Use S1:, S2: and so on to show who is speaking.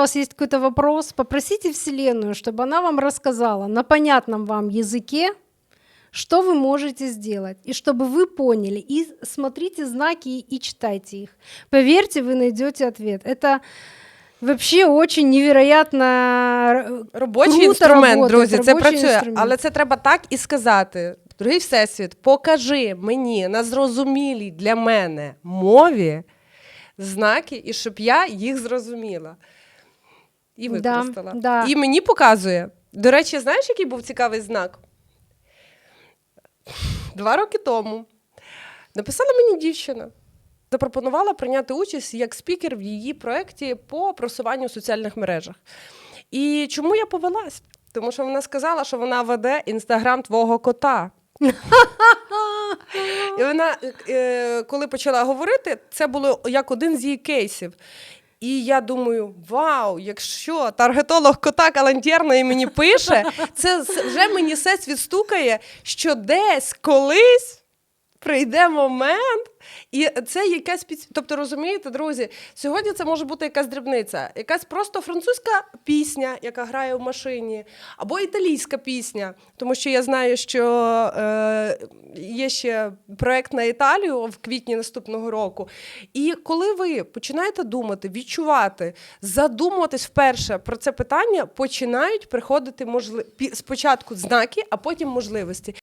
S1: вас есть какой-то вопрос, попросите Вселенную, чтобы она вам рассказала на понятном вам языке, что вы можете сделать, и чтобы вы поняли, и смотрите знаки и читайте их. Поверьте, вы найдете ответ. Это вообще очень невероятно э,
S2: Робочий
S1: Круто
S2: інструмент,
S1: работает,
S2: друзі, це
S1: робочий
S2: працює.
S1: інструмент.
S2: Але це треба так і сказати. Дорогий Всесвіт, покажи мені на зрозумілій для мене мові знаки, і щоб я їх зрозуміла. І використала.
S1: да.
S2: І мені показує. До речі, знаєш, який був цікавий знак? Два роки тому написала мені дівчина. Запропонувала прийняти участь як спікер в її проєкті по просуванню в соціальних мережах. І чому я повелась? Тому що вона сказала, що вона веде інстаграм твого кота. І вона, е, коли почала говорити, це було як один з її кейсів. І я думаю: вау, якщо таргетолог кота калантєрної мені пише, це вже мені все відстукає, що десь колись прийде момент, і це якась під... Тобто, розумієте, друзі, сьогодні це може бути якась дрібниця, якась просто французька пісня, яка грає в машині, або італійська пісня, тому що я знаю, що е, є ще проект на Італію в квітні наступного року. І коли ви починаєте думати, відчувати, задумуватись вперше про це питання, починають приходити можли... спочатку знаки, а потім можливості.